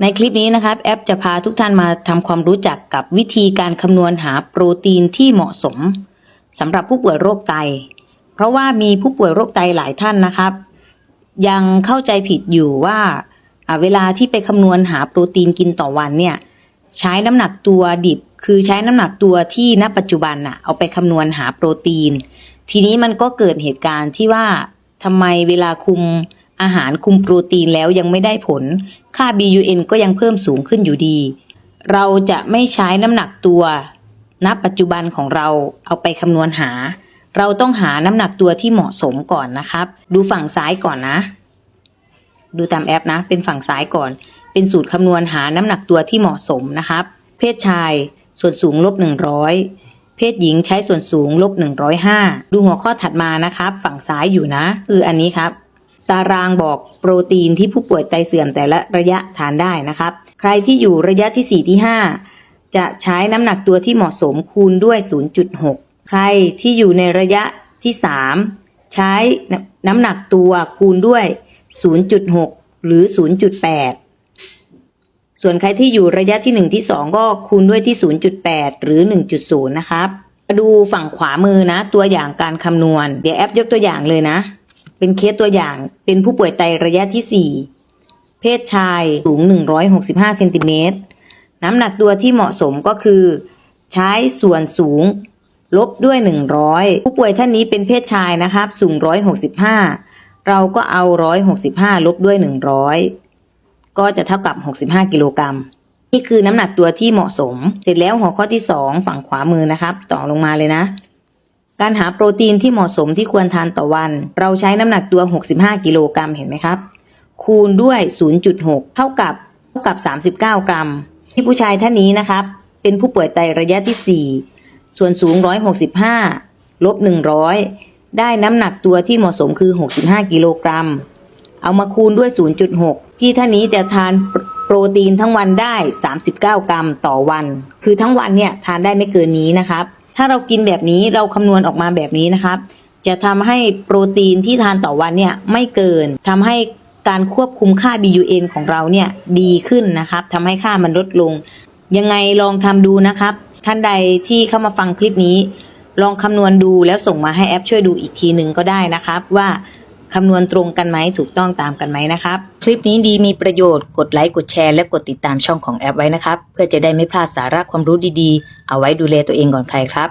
ในคลิปนี้นะครับแอปจะพาทุกท่านมาทำความรู้จักกับวิธีการคำนวณหาโปรตีนที่เหมาะสมสำหรับผู้ป่วยโรคไต เพราะว่ามีผู้ป่วยโรคไตหลายท่านนะครับ ยังเข้าใจผิดอยู่ว่าอ่าเวลาที่ไปคำนวณหาโปรตีนกินต่อวันเนี่ยใช้น้ำหนักตัวดิบ คือใช้น้ำหนักตัวที่ณปัจจุบันน่ะเอาไปคำนวณหาโปรตีน ทีนี้มันก็เกิดเหตุการณ์ที่ว่าทำไมเวลาคุม อาหารคุมโปรตีนแล้วยังไม่ได้ผล ค่า BUN ก็ยังเพิ่มสูงขึ้นอยู่ดี เราจะไม่ใช้น้ำหนักตัว ณ ปัจจุบันของเราเอาไปคำนวณหา เราต้องหาน้ำหนักตัวที่เหมาะสมก่อนนะครับ ดูฝั่งซ้ายก่อนนะ ดูตามแอปนะ เป็นฝั่งซ้ายก่อน เป็นสูตรคำนวณหาน้ำหนักตัวที่เหมาะสมนะครับ เพศชาย ส่วนสูงลบหนึ่งร้อยเพศหญิงใช้ส่วนสูงลบหนึ่งร้อยห้าดูหัวข้อถัดมานะครับ ฝั่งซ้ายอยู่นะ คืออันนี้ครับ ตารางบอกโปรตีนที่ผู้ป่วยไตเสื่อมแต่ละระยะทานได้นะครับ ใครที่อยู่ระยะที่ 4 ที่ 5 จะใช้น้ำหนักตัวที่เหมาะสมคูณด้วย 0.6 ใครที่อยู่ในระยะที่ 3 ใช้น้ำหนักตัวคูณด้วย 0.6 หรือ 0.8 ส่วนใครที่อยู่ระยะที่ 1 ที่ 2 ก็คูณด้วยที่ 0.8 หรือ 1.0 นะครับมาดูฝั่งขวามือนะ ตัวอย่างการคำนวณ เดี๋ยวแอปยกตัวอย่างเลยนะ เป็นเคสตัวอย่างเป็นผู้ป่วยไตระยะที่ 4 เพศชายสูง 165เซนติเมตรน้ำหนักตัวที่เหมาะสมก็คือ ใช้ส่วนสูง ลบด้วย 100 ผู้ป่วยท่านนี้เป็นเพศชายนะครับ สูง 165 เราก็เอา 165 ลบด้วย 100 ก็จะเท่ากับ 65 กิโลกรัม นี่คือน้ำหนักตัวที่เหมาะสม เสร็จแล้วหัวข้อที่ 2 ฝั่งขวามือนะครับ ต่อลงมาเลยนะ การหาโปรตีนที่เหมาะสมที่ควรทานต่อวัน เราใช้น้ำหนักตัว 65 กิโลกรัมเห็นไหมครับ คูณด้วย 0.6 เท่ากับเท่ากับ 39 กรัม ที่ผู้ชายท่านนี้นะครับ เป็นผู้ป่วยไตระยะที่ 4 ส่วนสูง 165 ลบ 100 ได้น้ำหนักตัวที่เหมาะสมคือ 65 กิโลกรัม เอามาคูณด้วย 0.6พี่ท่านนี้จะทานโปรตีนทั้งวันได้ 39 กรัมต่อวัน คือทั้งวันเนี่ยทานได้ไม่เกินนี้นะครับ ถ้าเรากินแบบนี้เราคำนวณออกมาแบบนี้นะครับ จะทำให้โปรตีนที่ทานต่อวันเนี่ยไม่เกินทำให้การควบคุมค่า BUN ของเราเนี่ยดีขึ้นนะครับทำให้ค่ามันลดลง ยังไงลองทำดูนะครับ ท่านใดที่เข้ามาฟังคลิปนี้ ลองคำนวณดูแล้วส่งมาให้แอปช่วยดูอีกทีหนึ่งก็ได้นะครับว่า คำนวณตรงกันไหมถูกต้องตามกันไหมนะครับ คลิปนี้ดีมีประโยชน์กดไลค์กดแชร์และกดติดตามช่องของแอปไว้นะครับ เพื่อจะได้ไม่พลาดสาระความรู้ดีๆ เอาไว้ดูแลตัวเองก่อนใครครับ